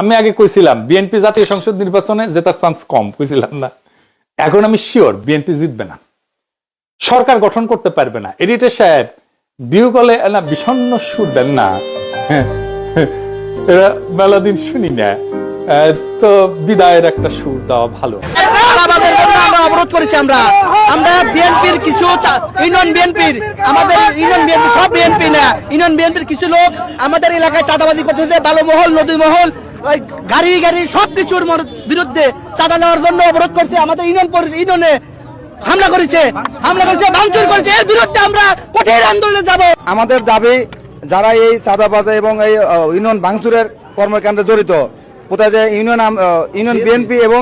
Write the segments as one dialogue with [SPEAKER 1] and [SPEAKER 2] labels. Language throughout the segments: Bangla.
[SPEAKER 1] আমি আগে কইছিলাম বিএনপি জাতীয় সংসদ নির্বাচনে জেতার চান্স কম, কইছিলাম না। এখন আমি শিওর বিএনপি জিতবে না। সরকার গঠন করতে পারবে না। এডিটর সাহেব বিউ কলে না, বিষণ্ণ সুর দেন না। এরা মেলা দিন শুনি না। তো বিদায়ের একটা সুর দেওয়া ভালো।
[SPEAKER 2] অবরোধ করেছি আমরা। আমরা বিএনপির কিছু ইউনিয়ন বিএনপির আমাদের ইউনিয়ন বিএনপি সব বিএনপি না। ইউনিয়ন বিএনপির কিছু লোক আমাদের এলাকায় চাঁদাবাজি করতেছে, বালুমহল, নদীমহল ওই গাড়ি গাড়ি সব কিছুর বিরুদ্ধে চাঁদা নেওয়ার জন্য অবরোধ করছে আমাদের ইউনিয়ন ইউনিয়নে হামলা করেছে। হামলা করেছে ভাঙচুর করেছে। এর বিরুদ্ধে আমরা কঠিন আন্দোলনে যাব।
[SPEAKER 3] আমাদের দাবি যারা এই চাঁদাবাজা এবং এই ইউনিয়ন ভাঙচুরের কর্মকাণ্ডে জড়িত কোথায় যে ইউনিয়ন ইউনিয়ন বিএনপি এবং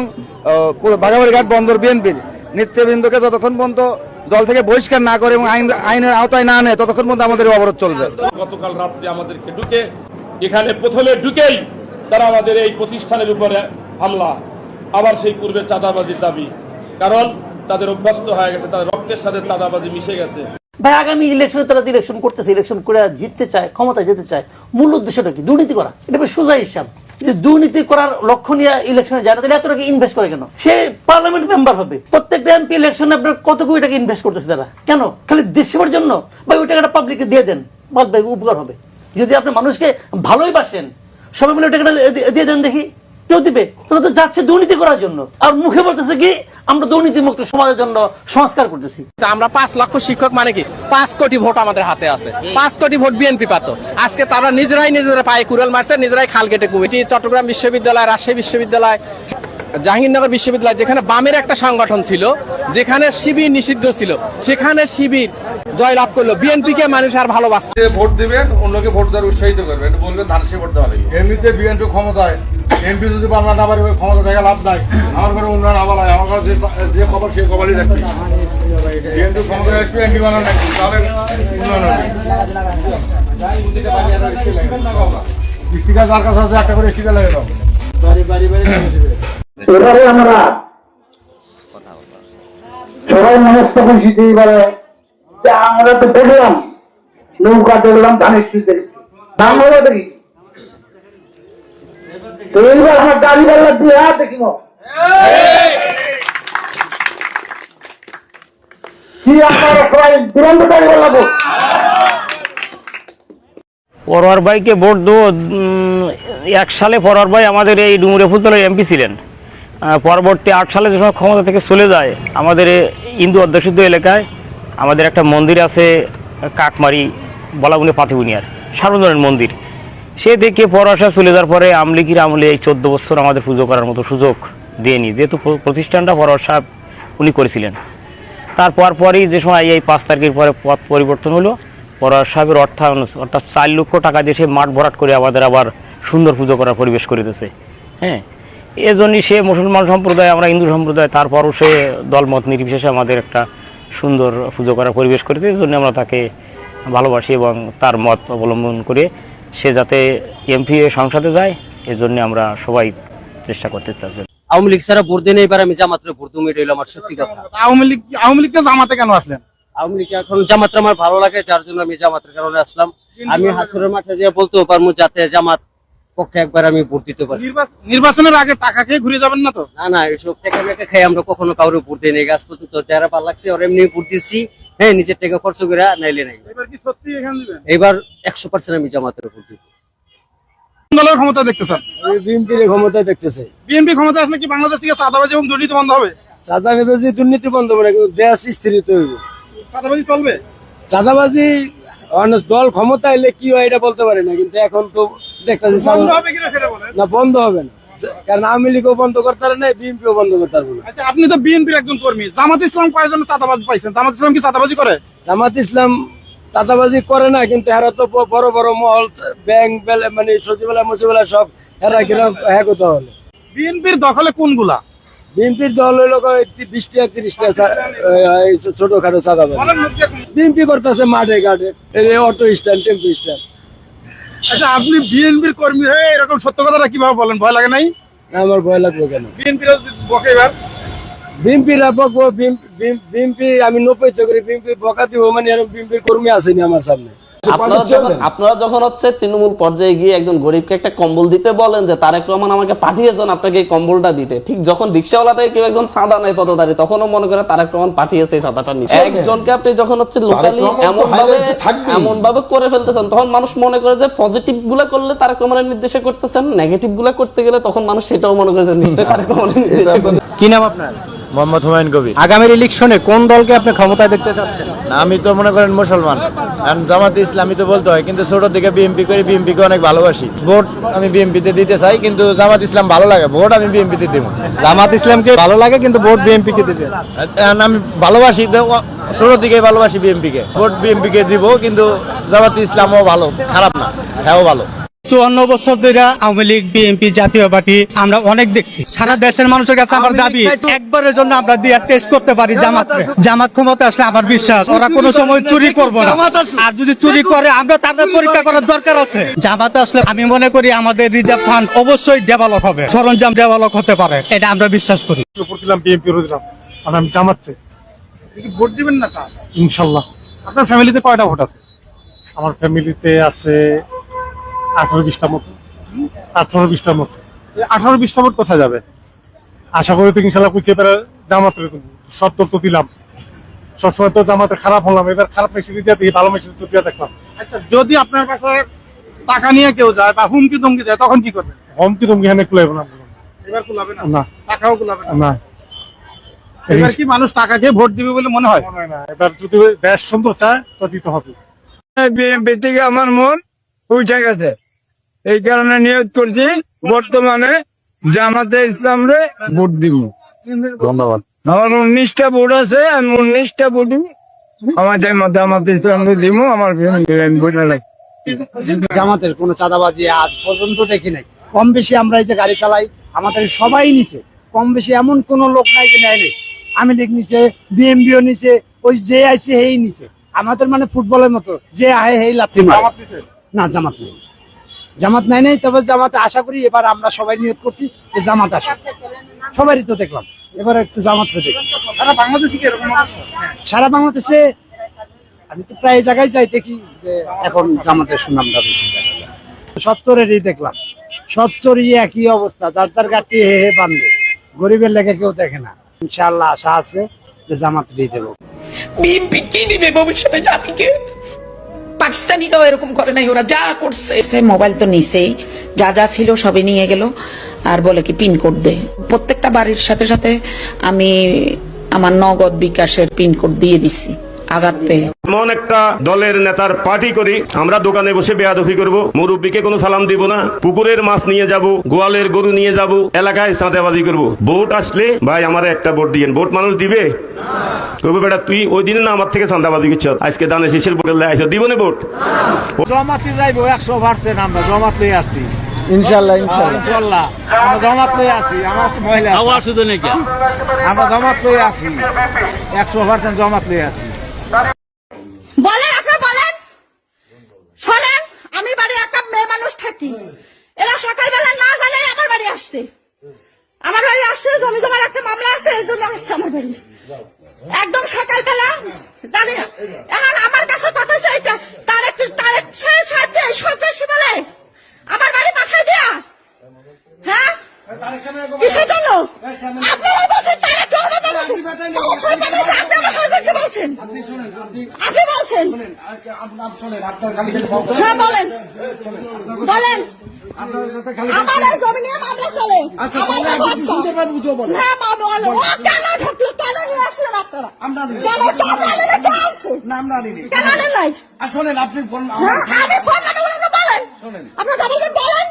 [SPEAKER 3] বাজাবাড়িঘাট বন্দর বিএনপির নেতৃবৃন্দকে যতক্ষণ পর্যন্ত দল থেকে বহিষ্কার না করে এবং আইন আইনের আওতায় না আনে ততক্ষণ পর্যন্ত আমাদের অবরোধ চলবে।
[SPEAKER 4] গতকাল রাত্রে আমাদেরকে ঢুকে এখানে প্রথমে ঢুকেই তারা আমাদের এই প্রতিষ্ঠানের উপরে হামলা। আবার সেই পূর্বের চাঁদাবাজির দাবি। কারণ তাদের অভ্যস্ত হয়ে গেছে, তাদের রক্তের সাথে চাঁদাবাজি মিশে গেছে।
[SPEAKER 5] ভাই, আগামী ইলেকশনে তারা ইলেকশন করতেছে ইলেকশন করে জিততে চায়, ক্ষমতায় যেতে চায়, মূল উদ্দেশ্যটা কি? দুর্নীতি করা। এটা সোজা হিসাব। দুর্নীতি করার লক্ষ্য নিয়ে ইলেকশনে যায় না তাহলে এত টাকা ইনভেস্ট করে কেন? সে পার্লামেন্ট মেম্বার হবে। প্রত্যেকটা এমপি ইলেকশনে আপনার কত কোটি টাকা ইনভেস্ট করতেছে তারা? কেন? খালি দেশের জন্য? ভাই, ওই টাকাটা পাবলিককে দিয়ে দেন। বাদ ভাই উপকার হবে। যদি আপনি মানুষকে ভালোই বাসেন সবাই মিলে টাকাটা দিয়ে- দেন দেখি। কেউ দিবে? তোরা তো যাচ্ছে দুর্নীতি করার জন্য। আর মুখে বলতেছে কি, আমরা দুর্নীতি মুক্ত সমাজের জন্য সংস্কার করতেছি।
[SPEAKER 6] আমরা পাঁচ লক্ষ শিক্ষক মানে কি? পাঁচ কোটি ভোট আমাদের হাতে আছে। পাঁচ কোটি ভোট বিএনপি পাতো। আজকে তারা নিজেরাই নিজেরা পায়ে কুড়াল মারছে, নিজেরাই খাল কেটে কুমিটি চট্টগ্রাম বিশ্ববিদ্যালয়, রাজশাহী বিশ্ববিদ্যালয়। জাহাঙ্গীরনগর বিশ্ববিদ্যালয় যেখানে বামের একটা সংগঠন ছিল যেখানে শিবির নিষিদ্ধ ছিল। সেখানে শিবির জয়লাভ করল। বিএনপি কে মানুষ আর ভালোবাসছে
[SPEAKER 7] ভোট দিবেন অন্যকে ভোট দেওয়ার উৎসাহিত করবেন। বলবেন ধানসে ভোট দেওয়া এমনিতে বিএনপি ক্ষমতায়। এমপি যদি বাংলা না পারে ক্ষমতা থেকে লাভ নাই। আমার ঘরে উন্নয়ন আবার হয়। আমার ঘরে যে যে খবর সেই খবরই দেখছি বিএনপি ক্ষমতায় আসবে এমপি বানানো নাকি তাহলে উন্নয়ন হবে। স্টিকার যার কাছে আছে একটা করে স্টিকার লাগে দাও।
[SPEAKER 8] এবারে আমরা সবাই যে আমরা তো দেখলাম, নৌকা দেখলাম ধানের তো এইবার আমার দিয়ে
[SPEAKER 9] পরোয়ার ভাইকে ভোট দেবো এক সালে পরোয়ার ভাই আমাদের এই ডুমুরে ফুলতলার এমপি ছিলেন। পরবর্তী আট সালে যে সময় ক্ষমতা থেকে চলে যায়, আমাদের হিন্দু অধ্যুষিত এলাকায় আমাদের একটা মন্দির আছে, কাকমারি, বলাগুনি পাথিগুনিয়ার সার্বজনীন মন্দির। সে দেখে পরআশা চলে যাওয়ার পরে আমলিকির আমলে এই চোদ্দ বছর আমাদের পুজো করার মতো সুযোগ দেয়নি। যেহেতু প্র- প্রতিষ্ঠানটা পরআশা উনি করেছিলেন। তারপর পরেই যে সময় এই পাঁচ তারিখের পরে পথ পরিবর্তন হলো পরার সাহেবের অর্থায়ন, অর্থাৎ চার লক্ষ টাকা দিয়ে সে মাঠ ভরাট করে আমাদের আবার সুন্দর পুজো করার পরিবেশ করে দিতেছে হ্যাঁ এজন্যই সে মুসলমান সম্প্রদায় আমরা হিন্দু সম্প্রদায় তারপরও সে দলমত নির্বিশেষে আমাদের একটা সুন্দর পুজো করার পরিবেশ করে এই জন্য আমরা তাকে ভালোবাসি এবং তার মত অবলম্বন করে সে যাতে এমপি সংসদে যায় এজন্য আমরা সবাই চেষ্টা করতে থাকব
[SPEAKER 2] আওয়ামী লীগ ছাড়া ভোট দিয়ে এবার আমি জামাতের ভোট দেবো এটা হলো আমার সত্যি কথা।
[SPEAKER 7] আওয়ামী লীগ আওয়ামী লীগকে জামাতে কেন আসলেন?
[SPEAKER 2] আওয়ামী লীগ এখন জামাতটা আমার ভালো লাগে যার জন্য আমি জামাতের কারণে আসলাম। আমি হাসুরের মাঠে যে বলতেও পারব যাতে জামাত পক্ষে একবার আমি ভোট দিতে পারছি।
[SPEAKER 7] নির্বাচনের আগে টাকা খেয়ে ঘুরে যাবেন না তো?
[SPEAKER 2] না না এসব টেকা মেকা খেয়ে আমরা কখনো কাউরে ভোট দিই নাই। গাছ পর্যন্ত যারা ভালো লাগছে ওরা এমনি ভোট দিচ্ছি। হ্যাঁ নিজের টাকা খরচ করে নাইলে নাই।
[SPEAKER 7] এবার কি সত্যি এখানে দিবেন?
[SPEAKER 2] এবার একশো পার্সেন্ট আমি জামাতের ভোট দিব।
[SPEAKER 7] দলের ক্ষমতা দেখতেছেন
[SPEAKER 3] বিএনপির ক্ষমতায় দেখতেছে
[SPEAKER 7] বিএনপি ক্ষমতা আসলে কি বাংলাদেশ থেকে চাঁদাবাজি এবং দুর্নীতি বন্ধ হবে?
[SPEAKER 3] চাঁদাবাজি দুর্নীতি বন্ধ হবে না কিন্তু দেশ স্থিরিত হইব।
[SPEAKER 7] চাঁদাবাজি চলবে?
[SPEAKER 3] চাঁদাবাজি দল ক্ষমতা এলে কি হয় এটা বলতে পারি না কিন্তু এখন তো দেখতেছি না বন্ধ হবে না। কারণ আওয়ামী লীগও বন্ধ করতে পারে না বিএনপিও বন্ধ করতে পারব না।
[SPEAKER 7] আচ্ছা আপনি তো বিএনপির একজন কর্মী। জামাত ইসলাম কয়েকজন চাঁদাবাজি পাইছেন? জামাত ইসলাম কি চাঁদাবাজি করে?
[SPEAKER 3] জামাত ইসলাম চাঁদাবাজি করে না কিন্তু এরা তো বড় বড় মহল ব্যাংক মানে সচিবালয় মুচিবালয় সব এরা কীরকম হ্যাঁ হলে
[SPEAKER 7] বিএনপির দখলে কোনগুলা?
[SPEAKER 3] বিএনপির দল হইল বিশটা তিরিশটা ছোটখাটো
[SPEAKER 7] মুখ দিয়ে
[SPEAKER 3] বিএনপি করতেছে মাঠে ঘাটে। Auto stand tempo stand.
[SPEAKER 7] আচ্ছা আপনি বিএনপির কর্মী হয়ে এরকম সত্য কথাটা কীভাবে বলেন? ভয় লাগে নাই?
[SPEAKER 3] আমার ভয় লাগবে কেন?
[SPEAKER 7] বিএনপির বকে এবার?
[SPEAKER 3] বিএনপির বকবো বিএনপি আমি নব্বই করি বিএনপি বকা দিব মানে এরকম বিএনপির কর্মী আসেনি আমার সামনে।
[SPEAKER 10] আপনারা যখন আপনারা যখন হচ্ছে তৃণমূল পর্যায়ে গিয়ে একজন গরিবকে একটা কম্বল দিতে বলেন যে তারেক রহমান আমাকে পাঠিয়েছেন আপনাকে এই কম্বলটা দিতে। ঠিক যখন রিক্সাওয়ালা থেকে কেউ একজন সাদা নেয় পদধারী তখনও মনে করে তারেক রহমান পাঠিয়েছে এই সাদাটা নিতে। একজনকে আপনি যখন হচ্ছে লোকালি এমন ভাবে এমন ভাবে করে ফেলতেছেন তখন মানুষ মনে করে যে পজিটিভগুলা করলে তারেক রহমানের নির্দেশে করতেছেন নেগেটিভগুলা করতে গেলে তখন মানুষ সেটাও মনে করে যে নিশ্চয়ই তারেক রহমানের নির্দেশে
[SPEAKER 11] কি নাম আপনার?
[SPEAKER 12] মোহাম্মদ হুমায়ুন কবির।
[SPEAKER 11] আগামীর ইলেকশনে কোন দলকে আপনি ক্ষমতায় দেখতে চাচ্ছেন?
[SPEAKER 12] আমি তো মনে করেন মুসলমান। এখন জামাতে ইসলামী তো বলতে হয় কিন্তু ছোট থেকে বিএমপি করি বিএমপি কে অনেক ভালোবাসি। ভোট আমি বিএমপি তে দিতে চাই কিন্তু জামাত ইসলাম ভালো লাগে ভোট আমি বিএমপি তে দিব।
[SPEAKER 11] জামাত ইসলামকে ভালো লাগে কিন্তু ভোট বিএনপি কে দিতে
[SPEAKER 12] আমি ভালোবাসি তো ছোট থেকে ভালোবাসি বিএমপি কে ভোট বিএমপি কে দিব কিন্তু জামাত ইসলামও ভালো খারাপ না হ্যাঁ ভালো।
[SPEAKER 13] চুয়ান্ন বছর ধরে আওয়ামী লীগ বিএনপি জাতীয় পার্টি আমরা অনেক দেখছি। সারা দেশের মানুষের কাছে আমার দাবি একবারের জন্য আমরা দিয়ে টেস্ট করতে পারি জামাত জামাত ক্ষমতা আসলে আমার বিশ্বাস ওরা কোনো সময় চুরি করব না। আর যদি চুরি করে আমরা তাদের পরীক্ষা করার দরকার আছে। জামাত আসলে আমি মনে করি আমাদের রিজার্ভ ফান্ড অবশ্যই ডেভেলপ হবে। সরঞ্জাম ডেভেলপ হতে পারে এটা আমরা বিশ্বাস করি।
[SPEAKER 7] বিএনপি রোজরাম। আর আমি জামাচ্ছে ভোট দিবেন না ইনশাল্লাহ। আপনার ফ্যামিলিতে কয়টা ভোট আছে? আমার ফ্যামিলিতে আছে আঠারো বিশটা মতো। আঠারো মতো। আঠারো বিশটা ভোট কোথায় যাবে? আশা করি তো ইনশাল্লাহ কুচিয়ে সত্তর তো দিলাম। সবসময় তো জামাতে খারাপ হলাম এবার খারাপ মেশিন দিয়ে দিই ভালো মেশিন দিয়ে দেখলাম। আচ্ছা যদি আপনার কাছে টাকা নিয়ে কেউ যায় বা হুমকি ধমকি দেয় তখন কি করবেন? হুমকি ধমকি এখানে কুলাইব না। এবার কুলাবে না? না। টাকাও কুলাবে না? এবার কি মানুষ টাকা দিয়ে ভোট দিবে বলে মনে হয়? না। এবার যদি দেশ সুন্দর চায় তো দিতে হবে।
[SPEAKER 14] বিএনপি থেকে আমার মন উঠে গেছে। এই কারণে নিয়োগ করছি। বর্তমানে জামাতে ইসলাম রে ভোট দিব। ধন্যবাদ। আমার উনিশটা ভোট আছে আমি উনিশটা ভোটই আমাদের মধ্যে আমাদের ইসলাম রে দিব আমার
[SPEAKER 13] জামাতের কোনো চাঁদাবাজি আজ পর্যন্ত দেখি নাই। কম বেশি আমরা এই যে গাড়ি চালাই আমাদের সবাই নিছে। কম বেশি এমন কোন লোক নাই যে নেয় নেই। আমি লীগ নিছে বিএমবিও নিছে ওই যে আইছে হেই নিছে। আমাদের মানে ফুটবলের মতো যে আহে হেই লাথি মারে। না জামাত নেই। জামাত নাই নাই তবে জামাতে আশা করি এবার আমরা সবাই নিয়োগ করছি যে জামাত আসে সবারই তো দেখলাম এবার একটু জামাত দেখি।
[SPEAKER 7] সারা বাংলাদেশে
[SPEAKER 13] সারা বাংলাদেশে আমি তো প্রায় জায়গায় যাই দেখি যে এখন জামাতের সুনামটা বেশি দেখা যায়। সব চোরেরই দেখলাম সব চোরই একই অবস্থা যার যার গাড়ি হে হে বান্ধে গরিবের লেগে কেউ দেখে না। ইনশাআল্লাহ আশা আছে যে জামাত দিয়ে দেবো।
[SPEAKER 15] বিএনপি কি দিবে ভবিষ্যতে জাতিকে? পাকিস্তানিরাও এরকম করে নাই, ওরা যা করছে। সে মোবাইল তো নিছেই, যা যা ছিল সবে নিয়ে গেল। আর বলে কি, পিন কোড দে। প্রত্যেকটা বাড়ির সাথে সাথে আমি আমার নগদ বিকাশের পিন কোড দিয়ে দিছি। আঘাত পেয়ে।
[SPEAKER 16] এমন একটা দলের নেতার পার্টি করি আমরা দোকানে বসে বেয়াদফি করব। মুরব্বীকে কোনো সালাম দিব না। পুকুরের মাছ নিয়ে যাব গোয়ালের গরু নিয়ে যাব এলাকায় সাঁতেবাজি করব। ভোট আসলে ভাই আমার একটা ভোট দিয়েন। ভোট মানুষ দিবে? কবে বেটা তুই ওই দিনে না আমার থেকে চাঁদাবাজি করছ? আজকে দানে শেষের ভোটের লাই দিব না ভোট?
[SPEAKER 13] জমাতে যাইবো একশো পার্সেন্ট আমরা জমাত লই আছি
[SPEAKER 12] ইনশাল্লাহ ইনশাল্লাহ
[SPEAKER 13] আমরা জমাত লই আছি আমার মহিলা আমরা জমাত লই আছি একশো পার্সেন্ট জমাত লই আছি
[SPEAKER 15] বলেন আপনার বলেন। শোনেন, আমি বাড়ি একা মেয়ে মানুষ থাকি। এরা সকালবেলা না জানে আমার বাড়ি আসছে আমার বাড়ি আসছে, জমি জমার একটা মামলা আছে, এই জন্য আসছে আমার বাড়ি। একদম সকালবেলা, জানি না। এখন আমার কাছে কথা এটা, তার একটু, তার সাথে সন্ত্রাসী বলে। আমার বাড়ি পাঠাই দেয়া। হ্যাঁ? কিসের জন্য? আপনারা বলছেন তারা জমা বলছেন আপনি আমার হাজবেন্ডকে বলছেন আপনি বলছেন হ্যাঁ বলেন। বলেন। আমার জমি নিয়ে মামলা চলে। আমার নাম বাচ্চা। হ্যাঁ মামলা কেন ঢুকলো? কেন নিয়ে আসলেন আপনারা? কেন কেন আনেন না? কে আনছে? কেন আনেন নাই? আমি ফোন বলেন। আপনার যাবেন বলেন।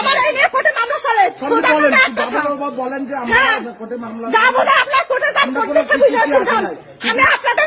[SPEAKER 15] আমার এই নিয়ে কোর্টে মামলা চলে। সোজা করে এক কথা। যাব না আপনার কোর্টে যান কোর্ট দেখে বুঝে আসুন যান। আমি আপনাদের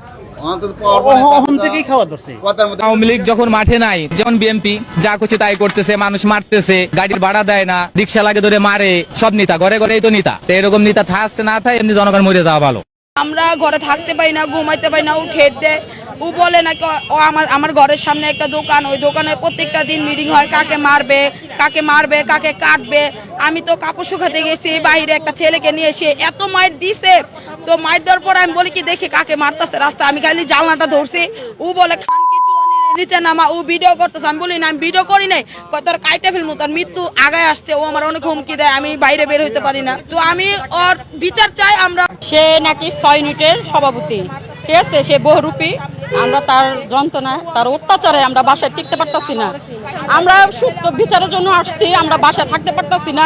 [SPEAKER 2] অহম থেকেই খাওয়া ধরছে।
[SPEAKER 17] আওয়ামী লীগ যখন মাঠে নাই যেমন বিএনপি যা করছে তাই করতেছে মানুষ মারতেছে গাড়ির ভাড়া দেয় না রিক্সা লাগে ধরে মারে সব নেতা ঘরে ঘরেই তো নেতা। এরকম নেতা থাকছে না থাকে এমনি জনগণ মরে যাওয়া ভালো।
[SPEAKER 18] আমরা ঘরে থাকতে পারি না ঘুমাইতে পারি না ও ঠেট দেয়। ও বলে নাকি ও আমার আমার ঘরের সামনে একটা দোকান ওই দোকানে প্রত্যেকটা দিন মিটিং হয় কাকে মারবে কাকে মারবে, কাকে কাটবে, আমি তো কাপড় শুকাতে গেছি, বাইরে একটা ছেলেকে নিয়ে এসে এত মাইর দিছে। তো মাইর দেওয়ার পর আমি বলি, কি দেখি কাকে মারতেছে রাস্তা আমি খালি জানলাটা ধরছি, ও বলে আমার অনেক বাইরে বের হইতে পারি না। তো আমি ওর বিচার চাই, আমরা
[SPEAKER 19] সে নাকি ছয় সভাপতি। ঠিক আছে, সে বহুরূপী। আমরা তার যন্ত্রণা তার অত্যাচারে আমরা বাসায় টিকতে পারতাছি না। আমরা সুস্থ বিচারের জন্য আসছি, আমরা বাসায় থাকতে পারতাছি না।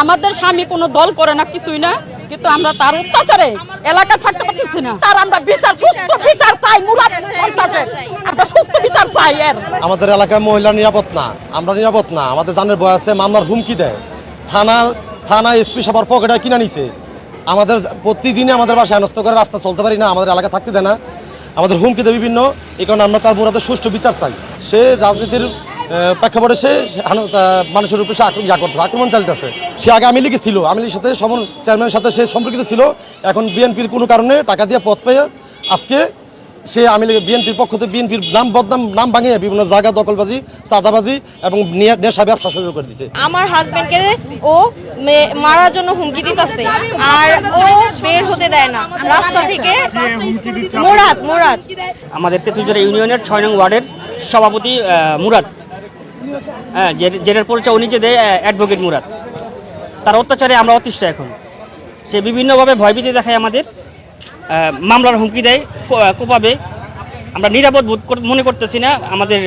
[SPEAKER 19] আমাদের স্বামী কোনো দল করে না, কিছুই না। কিন্তু আমরা তার অত্যাচারে এলাকায় থাকতে পারতেছি না। তার আমরা বিচার, সুস্থ বিচার চাই, মুরাদ আমরা সুস্থ বিচার চাই এর।
[SPEAKER 2] আমাদের এলাকায় মহিলা নিরাপদ না, আমরা নিরাপদ না। আমাদের জানের বয় আছে, মামলার হুমকি দেয়। থানা থানা এসপি সবার পকেটে কিনা নিছে। আমাদের প্রতিদিনে আমাদের বাসায় হেনস্থ করে রাস্তা চলতে পারি না, আমাদের এলাকা থাকতে দেয় না। আমাদের হুমকিতে বিভিন্ন, এই কারণে আমরা তার বোরাতে সুষ্ঠু বিচার চাই। সে রাজনীতির প্রেক্ষাপটে সে মানুষের উপরে সে ইয়া করতেছে, আক্রমণ চালিতেছে। সে আগে আমি লিগে ছিল লীগের সাথে সমর চেয়ারম্যানের সাথে সে সম্পর্কিত ছিল, এখন বিএনপির কোনো কারণে টাকা দিয়ে পথ পেয়ে আজকে সে আমি বিএনপির পক্ষ থেকে বিএনপির নাম বদনাম নাম ভাঙিয়ে বিভিন্ন জায়গা দখলবাজি চাঁদাবাজি এবং নেশা ব্যবসা শুরু করে দিছে।
[SPEAKER 19] আমার হাজবেন্ডকে ও মারার জন্য হুমকি দিতেছে আর ও বের হতে দেয় না। রাস্তা থেকে মোরাদ মোরাদ।
[SPEAKER 8] আমাদের তেঁতুলজোড়া ইউনিয়নের ছয় নং ওয়ার্ডের সভাপতি মুরাদ। হ্যাঁ যে- যেটার পরিচয় উনি যে দেয় অ্যাডভোকেট মুরাদ। তার অত্যাচারে আমরা অতিষ্ঠ এখন। সে বিভিন্নভাবে ভয়ভীতি দেখায় আমাদের। মামলার হুমকি দেয় কোপাবে। আমরা নিরাপদ বোধ মনে করতেছি না আমাদের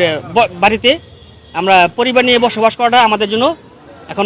[SPEAKER 8] বাড়িতে। আমরা পরিবার নিয়ে বসবাস করাটা আমাদের জন্য এখন